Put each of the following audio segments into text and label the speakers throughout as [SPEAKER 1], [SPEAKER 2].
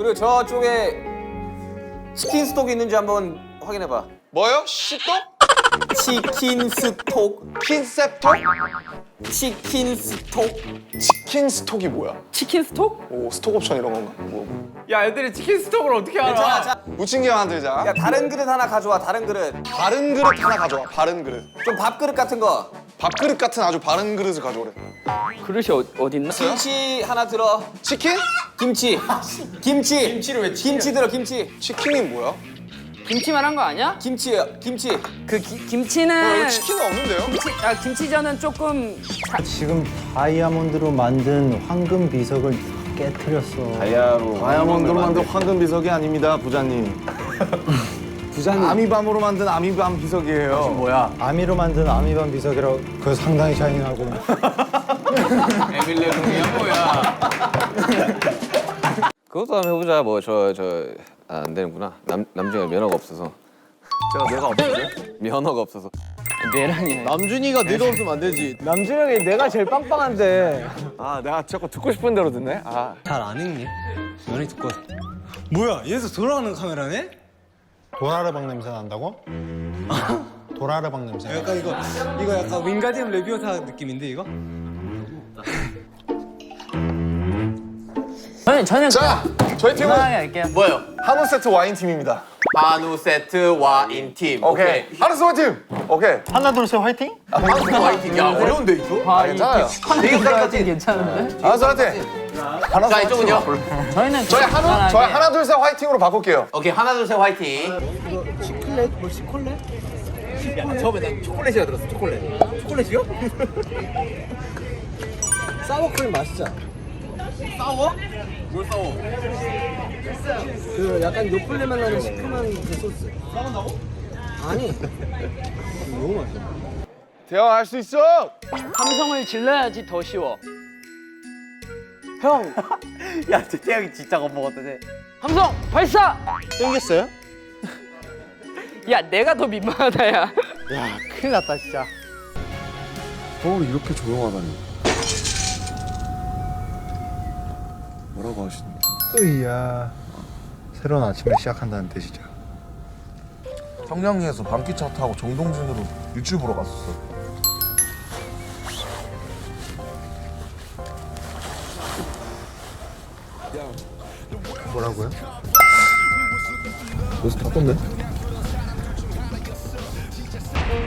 [SPEAKER 1] 그리고 저쪽에 치킨 스톡 있는지 한번 확인해봐.
[SPEAKER 2] 뭐요? 시또?
[SPEAKER 1] 치킨 스톡,
[SPEAKER 2] 킨셉톡?
[SPEAKER 1] 치킨 스톡.
[SPEAKER 2] 치킨 스톡이 뭐야?
[SPEAKER 3] 치킨 스톡?
[SPEAKER 2] 오 스톡 옵션 이런 건가? 뭐.
[SPEAKER 3] 야 애들이 치킨 스톡을 어떻게 알아?
[SPEAKER 1] 자, 자,
[SPEAKER 2] 무침개 만들자.
[SPEAKER 1] 야 다른 그릇 하나 가져와. 다른 그릇.
[SPEAKER 2] 바른 그릇 하나 가져와. 바른 그릇.
[SPEAKER 1] 좀 밥그릇 같은 거.
[SPEAKER 2] 밥그릇 같은 아주 바른 그릇을 가져오래.
[SPEAKER 3] 그릇이 어, 어딨나?
[SPEAKER 1] 김치 하나 들어.
[SPEAKER 2] 치킨?
[SPEAKER 1] 김치. 김치. 김치를 왜 김치 들어. 김치.
[SPEAKER 2] 치킨이 뭐야?
[SPEAKER 3] 김치만 한 거 아니야?
[SPEAKER 1] 김치요. 김치.
[SPEAKER 3] 그 기,
[SPEAKER 2] 어,
[SPEAKER 3] 김치는
[SPEAKER 2] 여기 치킨은 없는데요?
[SPEAKER 3] 김치, 아, 김치전은 조금 자,
[SPEAKER 4] 지금 다이아몬드로 만든 황금 비석을 깨뜨렸어.
[SPEAKER 5] 다이아몬드로 만든 황금 비석이 아닙니다, 부자님. 부자님. 아미밤으로 만든 아미밤 비석이에요. 뭐야?
[SPEAKER 4] 아미로 만든 아미반 비석이라고 그거 상당히 샤이닝하고.
[SPEAKER 1] 에밀레 동이야 뭐야? 그것도 한번 해보자. 뭐 저 저 안 되는구나. 남 남중에 면허가 없어서.
[SPEAKER 5] 제가 내가 없어요?
[SPEAKER 1] 면허가 없어서.
[SPEAKER 3] 내랑이야.
[SPEAKER 5] 남준이가 네가 없으면 안 되지.
[SPEAKER 4] 남준 형이 내가 제일 빵빵한데.
[SPEAKER 5] 아, 내가 자꾸 듣고 싶은 대로 듣네. 아.
[SPEAKER 6] 잘안 읽니? 연애 듣고 뭐야 얘도 돌아가는 카메라네?
[SPEAKER 4] 도라르방 냄새 난다고? 도라르방 냄새.
[SPEAKER 6] 약간 이거 이거 약간 윙가디움 레비오사 느낌인데 이거?
[SPEAKER 3] 저는 저는
[SPEAKER 2] 자, 저희 팀은
[SPEAKER 3] 편하게 할게요.
[SPEAKER 1] 뭐요?
[SPEAKER 2] 한우 세트 와인 팀입니다.
[SPEAKER 1] 한우 세트 와인 팀.
[SPEAKER 2] 오케이. 한우 세트 와인 팀. 오케이.
[SPEAKER 4] 하나 둘 셋 화이팅?
[SPEAKER 1] 한우 세트 와인 팀. 야 어려운데 이거?
[SPEAKER 3] 아,
[SPEAKER 2] 괜찮아요.
[SPEAKER 3] 이게 괜찮은데?
[SPEAKER 2] 한우 세트. 한우
[SPEAKER 1] 자
[SPEAKER 2] 세트.
[SPEAKER 1] 이쪽은요?
[SPEAKER 3] 저희는
[SPEAKER 2] 저희 한우
[SPEAKER 3] 편하게.
[SPEAKER 2] 저희 하나 둘 셋 화이팅으로 바꿀게요.
[SPEAKER 1] 오케이 하나 둘 셋 화이팅.
[SPEAKER 6] 사워크림 맛있잖아 싸워? 뭘 싸워? 그 약간 요플레만 나는 시큼한 그 소스 싸운다고? 아니 너무 맛있어
[SPEAKER 2] 대화 할수 있어.
[SPEAKER 3] 함성을 질러야지 더 쉬워.
[SPEAKER 5] 야, 태양이 진짜 겁먹었더니.
[SPEAKER 3] 함성 발사!
[SPEAKER 4] 땡겼어요?
[SPEAKER 3] 야 내가 더 민망하다 야.
[SPEAKER 4] 야 큰일 났다 진짜.
[SPEAKER 5] 서울이 이렇게 조용하다니. 뭐라고 하시는
[SPEAKER 4] 으이야. 새로운 아침을 시작한다는 뜻이죠.
[SPEAKER 7] 청량리에서 밤기차 타고 정동진으로 유튜브 보러 갔었어.
[SPEAKER 4] 뭐라고요?
[SPEAKER 7] 그래서 탔던데?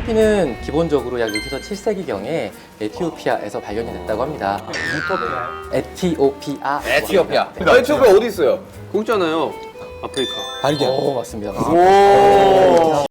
[SPEAKER 8] 커피는 기본적으로 약 6에서 7세기경에 에티오피아에서 발견이 됐다고 합니다. 에티오피아.
[SPEAKER 1] 에티오피아.
[SPEAKER 8] 네.
[SPEAKER 1] 에티오피아 어디 있어요?
[SPEAKER 3] 거기잖아요. 아프리카.
[SPEAKER 8] 오, 맞습니다. 맞습니다.